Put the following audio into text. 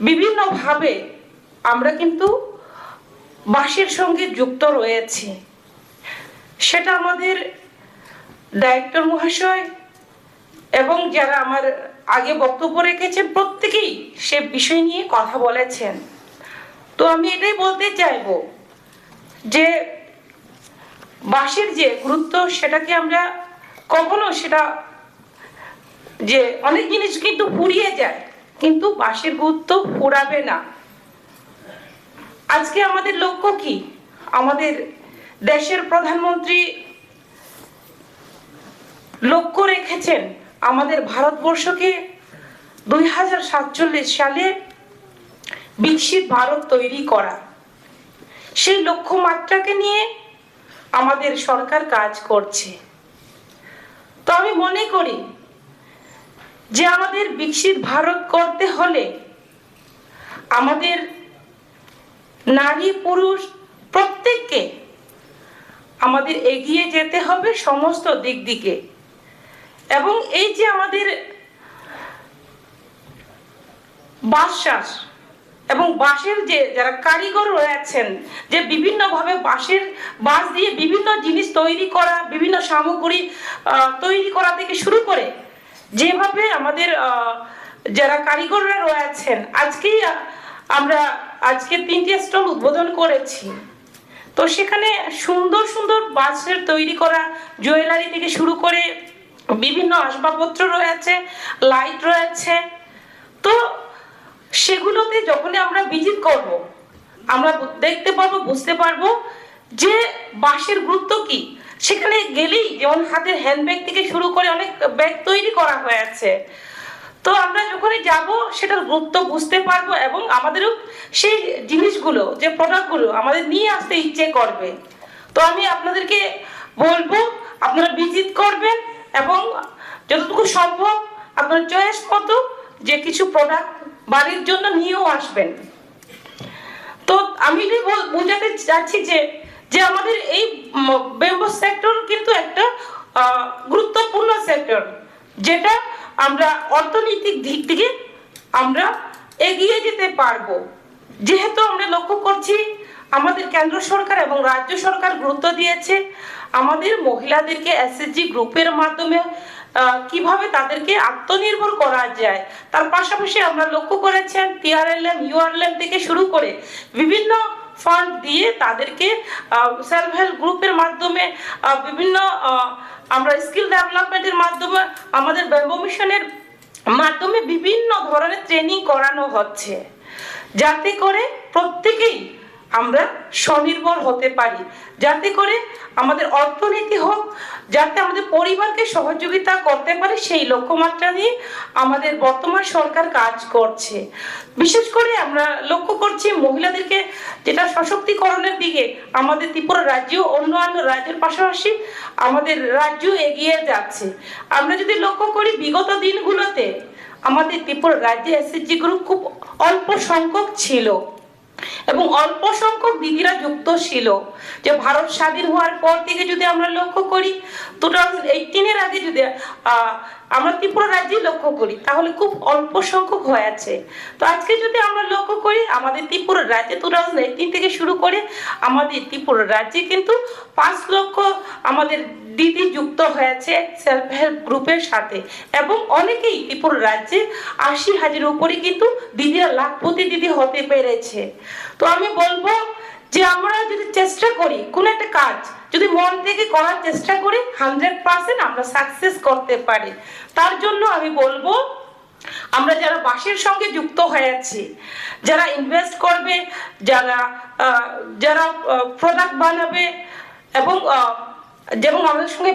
বিভিন্নভাবে আমরা কিন্তু বাঁশের সঙ্গে যুক্ত রয়েছি। সেটা আমাদের ডাইরেক্টর মহাশয় এবং যারা আমার আগে বক্তব্য রেখেছেন প্রত্যেকেই সে বিষয় নিয়ে কথা বলেছেন। তো আমি এটাই বলতে চাইব যে বাঁশের যে গুরুত্ব সেটাকে আমরা কখনো সেটা যে অনেক জিনিস কিন্তু ফুরিয়ে যায়। কিন্তু বাঁশের গুরুত্ব ফুরাবে না। আজকে আমাদের লক্ষ্য কি? আমাদের দেশের প্রধানমন্ত্রী লক্ষ্য রেখেছেন আমাদের ভারতবর্ষকে দুই হাজার সাতচল্লিশ সালে বিকশিত ভারত তৈরি করা। সেই লক্ষ্যমাত্রাকে নিয়ে আমাদের সরকার কাজ করছে। তো আমি মনে করি যে আমাদের বিকশিত ভারত করতে হলে আমাদের নারী পুরুষ প্রত্যেককে আমাদের এগিয়ে যেতে হবে সমস্ত দিক দিকে। এবং এই যে আমাদের বাঁশশ্বাস এবং বাঁশের যে যারা কারিগর রয়েছেন যে বিভিন্নভাবে বাঁশের বাঁশ দিয়ে বিভিন্ন জিনিস তৈরি করা, বিভিন্ন সামগ্রী তৈরি করা থেকে শুরু করে যেভাবে আমাদের যারা কারিগররা রয়েছেন, আজকেই আমরা আজকে তিনটি স্টল উদ্বোধন করেছি। তো সেখানে সুন্দর সুন্দর বাঁশের তৈরি করা জুয়েলারি থেকে শুরু করে বিভিন্ন আসবাবপত্র রয়েছে, লাইট রয়েছে। তো সেগুলোতে যখনই আমরা ভিজিট করব, আমরা দেখতে পারব, বুঝতে পারব যে বাঁশের গুরুত্ব কি। সেখানে গেলেই যেমন হাতের হ্যান্ডব্যাগ থেকে শুরু করে অনেক ব্যাগ তৈরি করা হয়েছে। তো আমরা যখনই যাব, সেটার গুরুত্ব বুঝতে পারব এবং আমাদেরও সেই জিনিসগুলো, যে প্রোডাক্টগুলো আমাদের নিয়ে আসতে ইচ্ছে করবে। তো আমি আপনাদেরকে বলব, আপনারা ভিজিট করবেন এবং যতটুকু সম্ভব আপনার চয়েস মতো যে কিছু প্রোডাক্ট বাড়ির জন্য নিয়েও আসবেন। তো আমি বোঝাতে চাচ্ছি যে যে আমাদের এই বেম্বো সেক্টর কিন্তু একটা গুরুত্বপূর্ণ সেক্টর যেটা আমরা অর্থনৈতিক দিক থেকে আমরা এগিয়ে যেতে পারব। যেহেতু আমরা লক্ষ্য করছি আমাদের কেন্দ্র সরকার এবং রাজ্য সরকার গুরুত্ব দিয়েছে, আমাদের মহিলাদেরকে এসএসজি গ্রুপের মাধ্যমে কীভাবে তাদেরকে আত্মনির্ভর করা যায়, তার পাশাপাশি আমরা লক্ষ্য করেছেন টিআরএলএম ইউআরএলএম থেকে শুরু করে বিভিন্ন ফান্ড দিয়ে তাদেরকে সেলফ হেল্প গ্রুপের মাধ্যমে বিভিন্ন আমরা স্কিল ডেভেলপমেন্টের মাধ্যমে, আমাদের ব্যাম্বো মিশনের মাধ্যমে বিভিন্ন ধরনের ট্রেনিং করানো হচ্ছে। যাতে করে প্রত্যেকেই আমরা স্বনির্ভর হতে পারি। যাতে করে আমাদের অর্থনীতি হোক, যাতে আমাদের পরিবারকে সহযোগিতা করতে পারে সেই লক্ষ্যমাত্রা নিয়ে আমাদের বর্তমান সরকার কাজ করছে। বিশেষ করে আমরা লক্ষ্য করছি মহিলাদেরকে যেটা সশক্তিকরণের দিকে আমাদের ত্রিপুরা রাজ্য অন্যান্য রাজ্যের পাশাপাশি আমাদের রাজ্য এগিয়ে যাচ্ছে। আমরা যদি লক্ষ্য করি, বিগত দিনগুলোতে আমাদের ত্রিপুরা রাজ্যে এসএসজি গ্রুপ খুব অল্প সংখ্যক ছিল। এবং অল্প সংখ্যক দিদিরা যুক্ত ছিল। যে ভারত স্বাধীন হওয়ার পর থেকে যদি আমরা লক্ষ্য করি টু থাউজেন্ড এইটিনের আগে যদি আমরা ত্রিপুরা রাজ্যে লক্ষ্য করি, তাহলে খুব অল্প সংখ্যক হয়েছে তো আজকে যদি আমরা লক্ষ্য করি, আমাদের ত্রিপুরা রাজ্যে টু থাউজেন্ড এইটিন থেকে শুরু করে, আমাদের ত্রিপুরা রাজ্যে কিন্তু পাঁচ লক্ষ আমাদের দিদি যুক্ত হয়েছে সেলফ হেল্প গ্রুপের সাথে। এবং অনেকেই ত্রিপুরা রাজ্যে আশি হাজার উপরে কিন্তু দিদিরা লাখপতি দিদি হতে পেরেছে। তো আমি বলব যে আমরা যদি চেষ্টা করি কোনো একটা কাজ, যদি মন থেকে করার চেষ্টা করি হান্ড্রেড পার্সেন্ট আমরা সাকসেস করতে পারি। তার জন্য আমি বলব, আমরা যারা বাসের সঙ্গে যুক্ত হয়েছি যারা ইনভেস্ট করবে, যারা যারা প্রোডাক্ট বানাবে, এবং যেমন আমাদের সঙ্গে